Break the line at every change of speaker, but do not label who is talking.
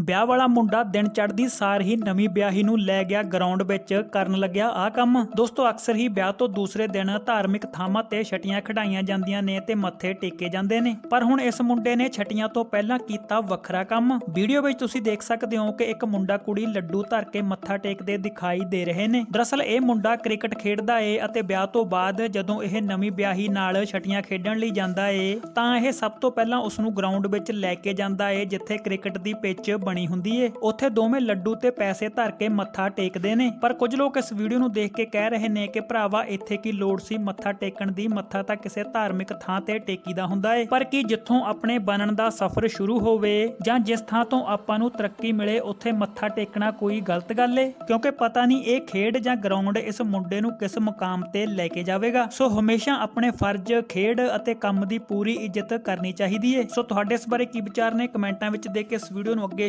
ਵਿਆਹ ਵਾਲਾ ਮੁੰਡਾ ਦਿਨ ਚੜ੍ਹਦੀ ਸਾਰ ਹੀ ਨਵੀਂ ਵਿਆਹੀ ਨੂੰ ਲੈ ਗਿਆ ਗਰਾਊਂਡ ਵਿੱਚ। ਕਰਨ ਲੱਗਿਆ ਆਹ ਕੰਮ। ਦੋਸਤੋ, ਅਕਸਰ ਹੀ ਵਿਆਹ ਤੋਂ ਦੂਸਰੇ ਦਿਨ ਧਾਰਮਿਕ ਥਾਵਾਂ ਤੇ ਛਟੀਆਂ ਖੜਾਈਆਂ ਜਾਂਦੀਆਂ ਨੇ ਤੇ ਮੱਥੇ ਟੇਕੇ ਜਾਂਦੇ ਨੇ। ਪਰ ਹੁਣ ਇਸ ਮੁੰਡੇ ਨੇ ਛਟੀਆਂ ਤੋਂ ਪਹਿਲਾਂ ਕੀਤਾ ਵੱਖਰਾ ਕੰਮ। ਵੀਡੀਓ ਵਿੱਚ ਤੁਸੀਂ ਦੇਖ ਸਕਦੇ ਹੋ ਕਿ ਇੱਕ ਮੁੰਡਾ ਕੁੜੀ ਲੱਡੂ ਧਰ ਕੇ ਮੱਥਾ ਟੇਕਦੇ ਦਿਖਾਈ ਦੇ ਰਹੇ ਨੇ। ਦਰਅਸਲ ਇਹ ਮੁੰਡਾ ਕ੍ਰਿਕਟ ਖੇਡਦਾ ਏ ਅਤੇ ਵਿਆਹ ਤੋਂ ਬਾਅਦ ਜਦੋਂ ਇਹ ਨਵੀਂ ਵਿਆਹੀ ਨਾਲ ਛਟੀਆਂ ਖੇਡਣ ਲਈ ਜਾਂਦਾ ਏ, ਤਾਂ ਇਹ ਸਭ ਤੋਂ ਪਹਿਲਾਂ ਉਸ ਨੂੰ ਗਰਾਊਂਡ ਵਿੱਚ ਲੈ ਕੇ ਜਾਂਦਾ ਏ, ਜਿੱਥੇ ਕ੍ਰਿਕਟ ਦੀ ਪਿੱਚ ਬਣੀ ਹੁੰਦੀ ਏ। ਉੱਥੇ ਦੋਵੇਂ ਲੱਡੂ ਤੇ ਪੈਸੇ ਧਰ ਕੇ ਮੱਥਾ ਟੇਕਦੇ ਨੇ। ਪਰ ਕੁਝ ਲੋਕ ਇਸ ਵੀਡੀਓ ਨੂੰ ਦੇਖ ਕੇ ਕਹਿ ਰਹੇ ਨੇ ਕਿ ਭਰਾਵਾ, ਇੱਥੇ ਕੀ ਲੋੜ ਸੀ ਮੱਥਾ ਟੇਕਣ ਦੀ? ਮੱਥਾ ਤਾਂ ਕਿਸੇ ਧਾਰਮਿਕ ਥਾਂ ਤੇ ਟੇਕੀਦਾ ਹੁੰਦਾ ਏ। ਪਰ ਕੀ ਜਿੱਥੋਂ ਆਪਣੇ ਬਣਨ ਦਾ ਸਫ਼ਰ ਸ਼ੁਰੂ ਹੋਵੇ ਜਾਂ ਜਿਸ ਥਾਂ ਤੋਂ ਆਪਾਂ ਨੂੰ ਤਰੱਕੀ ਮਿਲੇ, ਉੱਥੇ ਮੱਥਾ ਟੇਕਣਾ ਕੋਈ ਗਲਤ ਗੱਲ ਏ? ਕਿਉਂਕਿ ਪਤਾ ਨਹੀਂ ਇਹ ਖੇਡ ਜਾਂ ਗਰਾਊਂਡ ਇਸ ਮੁੰਡੇ ਨੂੰ ਕਿਸ ਮੁਕਾਮ ਤੇ ਲੈ ਕੇ ਜਾਵੇਗਾ। ਸੋ ਹਮੇਸ਼ਾ ਆਪਣੇ ਫਰਜ਼, ਖੇਡ ਅਤੇ ਕੰਮ ਦੀ ਪੂਰੀ ਇੱਜ਼ਤ ਕਰਨੀ ਚਾਹੀਦੀ ਏ। ਸੋ ਤੁਹਾਡੇ ਇਸ ਬਾਰੇ ਕੀ ਵਿਚਾਰ ਨੇ? ਕਮੈਂਟਾਂ ਵਿੱਚ ਦੇ ਕੇ ਇਸ ਵੀਡੀਓ ਨੂੰ ਅੱਗੇ